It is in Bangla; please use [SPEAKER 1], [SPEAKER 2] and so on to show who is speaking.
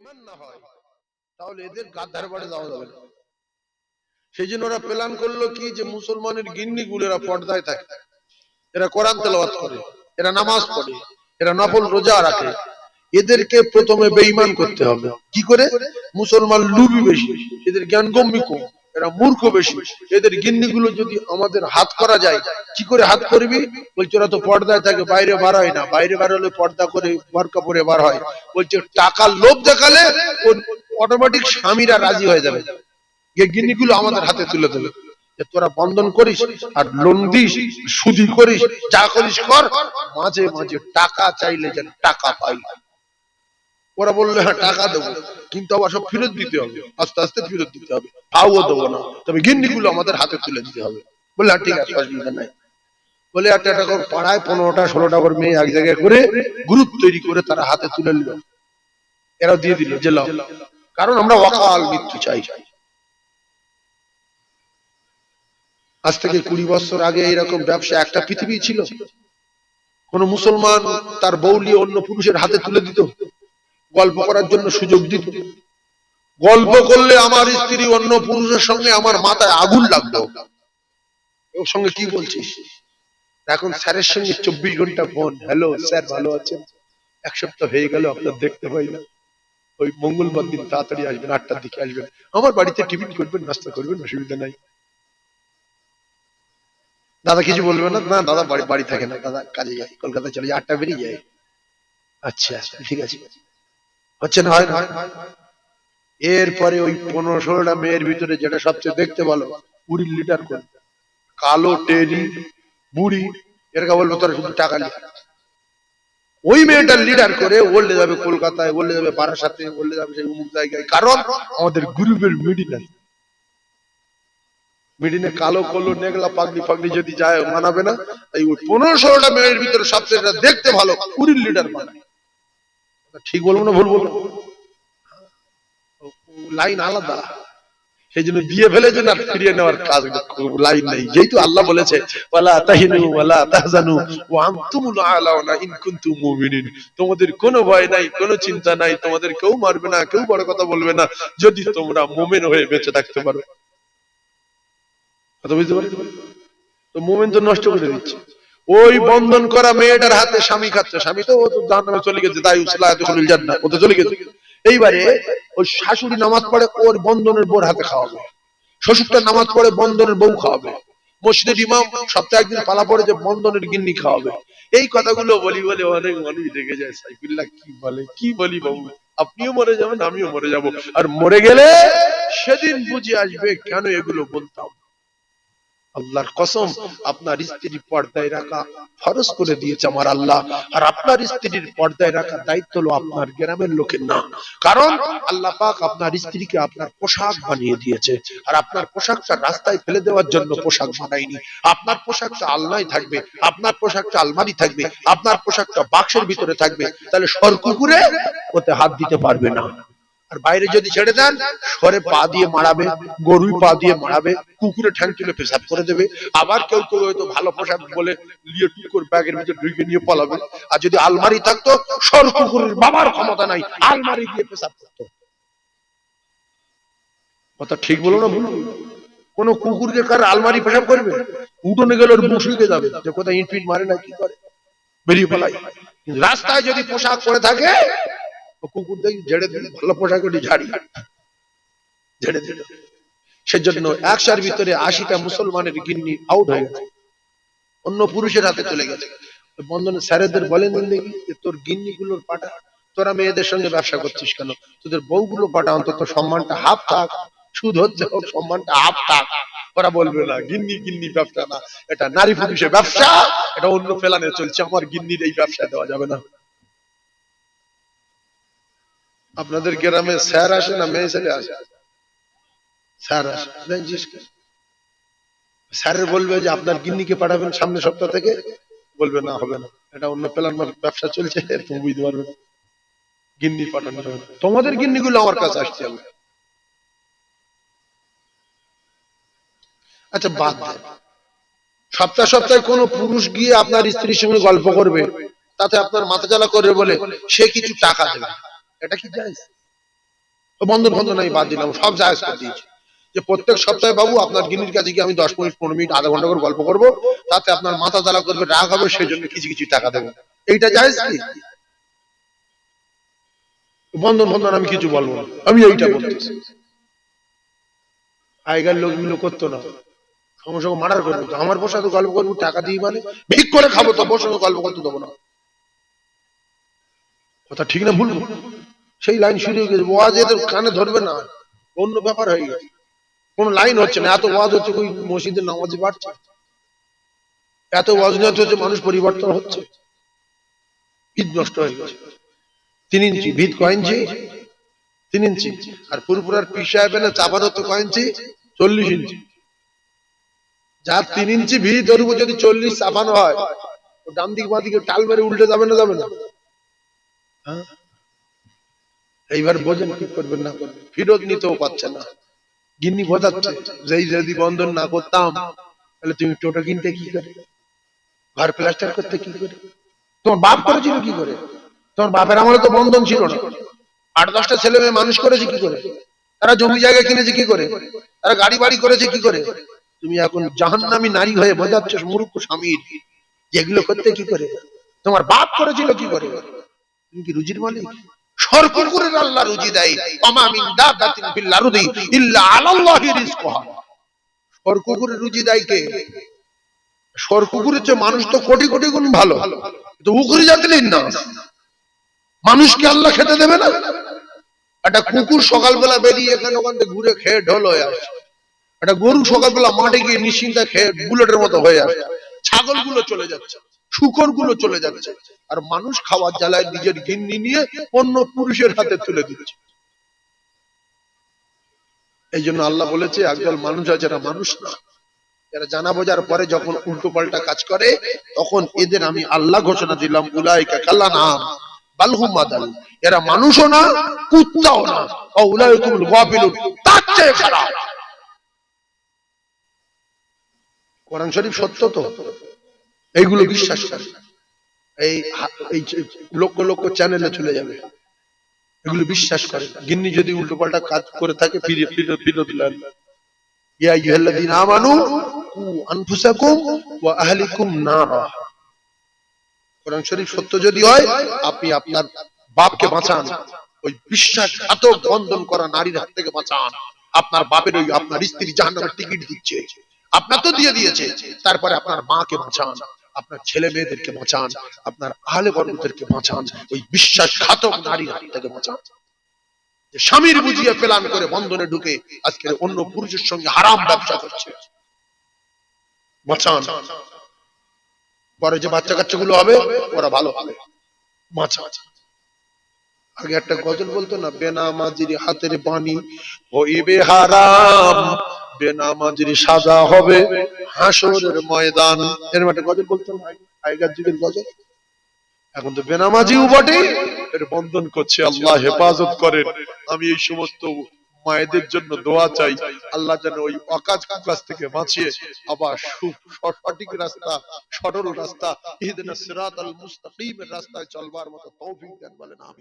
[SPEAKER 1] বেঈমান না হয় তাহলে এদের গাদ্ধার বাড়ি যাওয়া যাবে না। সেই জন্য ওরা প্ল্যান করল কি যে মুসলমানের গিন্নি এরা পর্দায় থাকে। এরা কোরআন তেলাওয়াত করে এরা নামাজ পড়ে এরা নফল রোজা রাখে। এদেরকে প্রথমে বেঈমান করতে হবে। কি করে? মুসলমান লুবি বেশি। এদের জ্ঞান গম্যি কম। এরা মূর্খ বেশি। এদের গিন্নিগুলো যদি আমাদের হাত করা যায়, কি করে হাত করবি? বলছে, ওরা তো পর্দায় থাকে, বাইরে বার হয় না। বাইরে বার হলে পর্দা করে বরকা পরে বার হয়। বলছে, টাকার লোভ দেখালে অটোমেটিক স্বামীরা রাজি হয়ে যাবে। গিন্নিগুলো আমাদের হাতে তুলে দেবে। তোরা বন্ধন করিস আর লোন দিস সুদি করিস, যা করিস কর, মাঝে মাঝে টাকা চাইলে যেন টাকা পাই। ওরা বলল হ্যাঁ টাকা দেবো। কিন্তু আবার সব ফেরত দিতে হবে। আস্তে আস্তে ফেরত দিতে হবে। তাও দেবো না। তবে গিন্নিগুলো আমাদের হাতে তুলে দিতে হবে। বললে হ্যাঁ ঠিক আছে, অসুবিধা নাই। বলে, একটা একটা করে পাড়ায় পনেরোটা, ষোলোটা করে মেয়ে এক জায়গায় করে গ্রুপ তৈরি করে তারা হাতে তুলে নিল। এরা দিয়ে দিল লাও। কারণ আমরা অকাল মৃত্যু চাই। আজ থেকে কুড়ি বছর আগে এরকম ব্যবসা একটা পৃথিবী ছিল। কোন মুসলমান তার বৌলি অন্য পুরুষের হাতে তুলে দিত। গল্প করার জন্য সুযোগ দিত। গল্প করলে আমার স্ত্রী অন্য পুরুষের সঙ্গে আমার মাথায় আগুন লাগল ওর সঙ্গে কি বলছিস? এখন স্যারের সঙ্গে চব্বিশ ঘণ্টা ফোন। হ্যালো, স্যার ভালো আছেন? এক সপ্তাহ হয়ে গেল, আপনার দেখতে পাই না। ওই মঙ্গলবার দিন তাড়াতাড়ি আসবেন, আটটার দিকে আসবেন। আমার বাড়িতে টিফিন করবেন, নাস্তা করবেন, অসুবিধা নাই। দাদা কিছু বলবে না? না, দাদা বাড়ি বাড়ি থাকে না। দাদা কাজে যায় কলকাতা চলে যায় আটটা বেরিয়ে যায়। আচ্ছা ঠিক আছে। হচ্ছে না? হয় না এরপরে ওই পনেরো ষোলোটা মেয়ের ভিতরে যেটা সবচেয়ে দেখতে ভালো কুড়ি লিটার করে। কালো টেরি বুড়ি এরকা বলব, তোরা শুধু টাকা নিয়ে ওই মেয়েটার লিডার করে ওল্ডে যাবে কলকাতায় ওল্ডে যাবে বারাসাতে ওল্ডে যাবে সেই অমুক জায়গায়। কারণ আমাদের গ্রুপের মিডিল আছে। মিডিনে কালো, কলো নেগলা পাগলি, ফাগলি যদি যায়, মানাবে না। এই পনেরো ষোলোটা মেয়ের ভিতরে সবচেয়ে দেখতে ভালো কুড়ির লিডার বানায়। ঠিক বলব না ভুল বলব? লাইন আলাদা। সেই জন্য দিয়ে ফেলেছে না ফিরিয়ে নেওয়ার কাজ লাইন নেই। যেহেতু আল্লাহ বলেছে, ওয়ালা তাহিনু ওয়ালা তাহজানু, ওয়া আনতুমুল আলাউনা ইন কুনতুম মুমিনিন। তোমাদের কোনো ভয় নাই, কোনো চিন্তা নাই, তোমাদের কেউ মারবে না, কেউ বড় কথা বলবে না, যদি তোমরা মুমিন হয়ে বেঁচে থাকতে পারো। কথা বুঝতে পারছ তো মুমিন তো নষ্ট করে দিচ্ছে। ওই বন্ধন করা মেয়েটার হাতে স্বামী খাচ্ছে। স্বামী তো, ও তো জাহান্নামে চলে গেছে তাই উসলা এতক্ষণ জান্নাত ও তো চলে গেছে। এইবারে ওই শাশুড়ি নামাজ পড়ে ওর বন্ধনের বোর হাতে খাওয়াবে। শ্বশুরটা নামাজ পড়ে বন্ধনের বউ খাওয়াবে। মসজিদের ইমাম সপ্তাহে একদিন পালা পড়ে যে বন্ধনের গিন্নি খাওয়াবে। এই কথাগুলো বলি বলে অনেক মানুষ রেগে যায়, সাইফুল্লাহ কি বলে, কি বলি বাবু? আপনিও মরে যাবেন, আমিও মরে যাব। আর মরে গেলে সেদিন বুঝে আসবে কেন এগুলো বলতাম। আল্লাহর কসম, আপনার স্ত্রী পর্দায় রাখা ফরজ করে দিয়েছে আমার আল্লাহ। আর আপনার স্ত্রীর পর্দায় রাখা দায়িত্ব হলো আপনার গ্রামের লোকের না। কারণ আল্লাহ পাক আপনার স্ত্রীকে আপনার পোশাক বানিয়ে দিয়েছে। আর আপনার পোশাকটা রাস্তায় ফেলে দেওয়ার জন্য পোশাক বানায়নি। আপনার পোশাকটা আলনায় থাকবে, আপনার পোশাকটা আলমারি থাকবে, আপনার পোশাকটা বাক্সের ভিতরে থাকবে। তাহলে সরকুকুরে ওতে হাত দিতে পারবে না। আর বাইরে যদি ছেড়ে দেন সরে পা দিয়ে মারাবে গরুই পা দিয়ে মারাবে, কুকুরে ঠ্যাং তুলে পেশাব করে দেবে। আবার কেউ কেউ হয়তো ভালো পোশাক বলে লিয়ে টুকুর ব্যাগের ভিতরে ঢুকে নিয়ে পালাবে। আর যদি আলমারি থাকতো, সর কুকুরের বাবার ক্ষমতা নাই, আলমারি গিয়ে পেশাব করতো। কথা ঠিক বলো না ভুল? কোন কুকুর যে কার আলমারি পেশাব করবে? উঠোনে গেলে ওর মুখ শুকে যাবে। যে কোথায় ইট ফিট মারে না, কি করে? বেরিয়ে পালাই রাস্তায় যদি পোশাক পরে থাকে কুকুর দেখি ঝেড়ে দিলে ভালো পোশাক ওটি ঝাড়ি। ঝেড়ে দিল সেজন্য একশার ভিতরে আশিটা মুসলমানের গিন্নি আউট হয়ে গেছে। অন্য পুরুষের হাতে চলে গেছে। বন্ধনে স্যারেদের বলেন দেখি যে তোর গিন্নি গুলোর পাটা, তোরা মেয়েদের সঙ্গে ব্যবসা করছিস কেন? তোদের বউগুলো পাটা অন্তত সম্মানটা হাফ থাক। সুদ হচ্ছে হোক সম্মানটা হাফ থাক। ওরা বলবে, না, গিন্নি গিন্নি ব্যবসা না। এটা নারী পুরুষের ব্যবসা। এটা অন্য ফেলানে চলছে। আমার গিন্নির এই ব্যবসা দেওয়া যাবে না। আপনাদের গ্রামে স্যার আসে না, মেয়ে ছেলে আসে? স্যার আসে। স্যারের বলবে যে আপনার গিন্নিকে পাঠাবেন সামনের সপ্তাহ থেকে। বলবে, না, হবে না। এটা অন্য প্ল্যান ব্যবসা চলছে তুমি বুঝতে পারবে গিন্নি পাঠানো না। তোমাদের গিন্নিগুলো আমার কাছে আসছে হবে আচ্ছা বাদ সপ্তাহ সপ্তাহে কোনো পুরুষ গিয়ে আপনার স্ত্রীর সঙ্গে গল্প করবে, তাতে আপনার মাথা জ্বালা করবে বলে সে কিছু টাকা দেবে। এটা কি জায়েজ? তো বন্ধন বন্ধন আমি বাদ দিলাম, সব জায়গা করে দিয়েছি। যে প্রত্যেক সপ্তাহে বাবু আপনার গিনির কাছে গিয়ে আমি দশ মিনিট, পনেরো মিনিট, আধা ঘণ্টা করে গল্প করব, তাতে আপনার মাথা জ্বালা করবে, রাগ হবে সেই জন্য কিছু কিছু টাকা দেবো। এইটা জায়েজ কি? বন্ধন বন্ধন, আমি কিছু বলব না। আমি এইটা বলতেছি আগেকার লোকগুলো করতো না। সঙ্গে সঙ্গে মার্ডার করব তো আমার বসে তো গল্প করব, টাকা দিয়ে মানে ভিক করে খাব তো বসে গল্প করতে দেবো না। কথা ঠিক না ভুলবো সেই লাইন শুরু হয়ে গেছে। ওয়াজ এদের কানে ধরবে না। অন্য ব্যাপার হয়ে গেছে। কোন লাইন হচ্ছে না। এত ওয়াজ হচ্ছে কই মসজিদের নামাজে বাড়ছে? এত ওয়াজ নিয়ে হচ্ছে মানুষ পরিবর্তন হচ্ছে। ভিত নষ্ট হয়ে গেছে। তিন ইঞ্চি। ভিত কয় ইঞ্চি? তিন ইঞ্চি। আর পুরপুরার পিস সাহেবের চাপার হতো কয় ইঞ্চি? চল্লিশ ইঞ্চি। যার তিন ইঞ্চি ভিত, ওর উপর যদি চল্লিশ চাপানো হয় ডান দিক বাঁ দিকে টাল মেরে উল্টে যাবে না যাবে না? হ্যাঁ? এইবার বোঝেন কি করবেন না। করবেন ফিরত নিতেও পারছে না। গিন্নি বোঝাচ্ছে যেই যদি বন্ধন না করতাম, তাহলে তুমি টোটো কিনতে কি করে? ঘর প্লাস্টার করতে কি করে? তোমার বাপ করেছিল কি করে? তোমার বাপের আমলে তো বন্ধন ছিল না। আট, দশটা ছেলে মেয়ে মানুষ করেছে কি করে? তারা জমি জায়গা কিনেছে কি করে? তারা গাড়ি বাড়ি করেছে কি করে? তুমি এখন জাহান্নামী নারী হয়ে বোঝাচ্ছ মূর্খ স্বামীর যেগুলো করতে কি করে? তোমার বাপ করেছিল কি করে? তুমি কি রুজির মালিক? সরকুকুরের আল্লাহ রুজি দেয়। ওমা মিন দাব্বাতিন ফিল আরদি ইল্লা আলাল্লাহি রিজকুহা। সরকুকুরের রুজি দেয় কে? সরকুকুরের চেয়ে মানুষ তো কোটি কোটি গুণ ভালো। তো উকুরি জাতির না মানুষকে আল্লাহ খেতে দেবে না? একটা কুকুর সকালবেলা বেরিয়ে এখানে ওখান থেকে ঘুরে খেয়ে ঢোল হয়ে আসছে একটা গরু সকালবেলা মাঠে গিয়ে নিশ্চিন্তা খেয়ে বুলেটের মতো হয়ে আসছে ছাগলগুলো চলে যাচ্ছে। শুকরগুলো চলে যাচ্ছে। আর মানুষ খাওয়ার জ্বালায় নিজের গিন্নি নিয়ে অন্য পুরুষের হাতে তুলে দিচ্ছে। এই জন্য আল্লাহ বলেছে, একদল মানুষ আছে যারা মানুষ না। যারা জানা বোঝার পরে যখন উল্টো পাল্টা কাজ করে, তখন এদের আমি আল্লাহ ঘোষণা দিলাম, উলাইকা কাল্লা নাম বালহুম মাদাল। এরা মানুষও না, কুত্তাও না। ও উলাইকুমুল গাফিলুন, তার চেয়ে খারাপ। কোরআন শরীফ সত্য তো? এইগুলো বিশ্বাস করে। এই লক্ষ লক্ষ চ্যানেলে চলে যাবে। এগুলো বিশ্বাস করে। গিন্নি যদি উল্টো পাল্টা কাজ করে থাকে সত্য যদি হয়, আপনি আপনার বাপকে বাঁচান। ওই বিশ্বাস বিশ্বাসঘাতক বন্ধন করা নারীর হাত থেকে বাঁচান। আপনার বাপের ওই আপনার স্ত্রী জাহান্নামের টিকিট দিচ্ছে। আপনার তো দিয়ে দিয়েছে। তারপরে আপনার মাকে বাঁচান। আপনার ছেলে মেয়েদেরকে বাঁচান, আপনার আহলে বর্গদেরকে বাঁচান, ওই বিশ্বাসঘাতক নারীর হাত থেকে বাঁচান। যে স্বামীর বুঝিয়ে প্লান করে বন্ধনে ঢুকে আজকের অন্য পুরুষের সঙ্গে হারাম ব্যবসা করছে। বাঁচান। পরে যে বাচ্চা কাচ্চা গুলো হবে, ওরা ভালো হবে। বাঁচা আগে একটা গজল বলতো না, বেনামাজির হাতের বাণী হইবে হারাম বেনামাজির সাজা হবে, হাসরের ময়দান। এরকম একটা গজল বলতো না আগেকার যুগের গজল। এখন তো বেনামাজিও বটে, এর বন্ধন করছে, আল্লাহ হেফাজত করেন। আমি এই সমস্ত মায়েদের জন্য দোয়া চাই, আল্লাহ যেন ওই অকাজ কাজ থেকে বাঁচিয়ে, আবার সঠিক রাস্তা, সরল রাস্তা ইহদিনাস সিরাতাল মুস্তাকিমের রাস্তায় চলবার মতো তৌফিক দেন বলেন আর